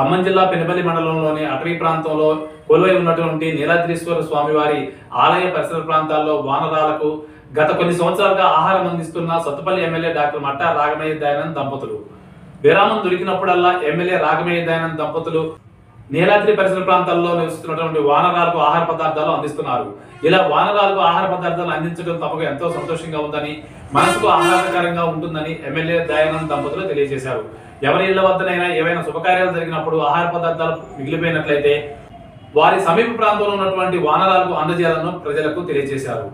ఖమ్మం జిల్లా పెనుపల్లి మండలంలోని అటవీ ప్రాంతంలో కొలువై ఉన్నటువంటి నీలాద్రీశ్వర స్వామివారి ఆలయ పరిసర ప్రాంతాల్లో వానరాలకు గత కొన్ని సంవత్సరాలుగా ఆహారం అందిస్తున్న సత్తుపల్లి ఎమ్మెల్యే డాక్టర్ మట్టా రాగమయ్య దయానంద్ దంపతులు. విరామం దొరికినప్పుడల్లా ఎమ్మెల్యే రాగమయ్య దయానంద్ దంపతులు నీలాద్రి పరిసర ప్రాంతాల్లో నివసిస్తున్నటువంటి వానరాలకు ఆహార పదార్థాలు అందిస్తున్నారు. ఇలా వానరాలకు ఆహార పదార్థాలు అందించడం తమకు ఎంతో సంతోషంగా ఉందని మనసుకు ఆహ్లాదకరంగా ఉంటుందని ఎమ్మెల్యే దయానంద్ దంపతులు తెలియజేశారు. ఎవరి ఇళ్ళ వద్దనైనా ఏవైనా శుభకార్యాలు జరిగినప్పుడు ఆహార పదార్థాలు మిగిలిపోయినట్లయితే వారి సమీప ప్రాంతంలో ఉన్నటువంటి వానరాలకు అందజేయాలను ప్రజలకు తెలియజేశారు.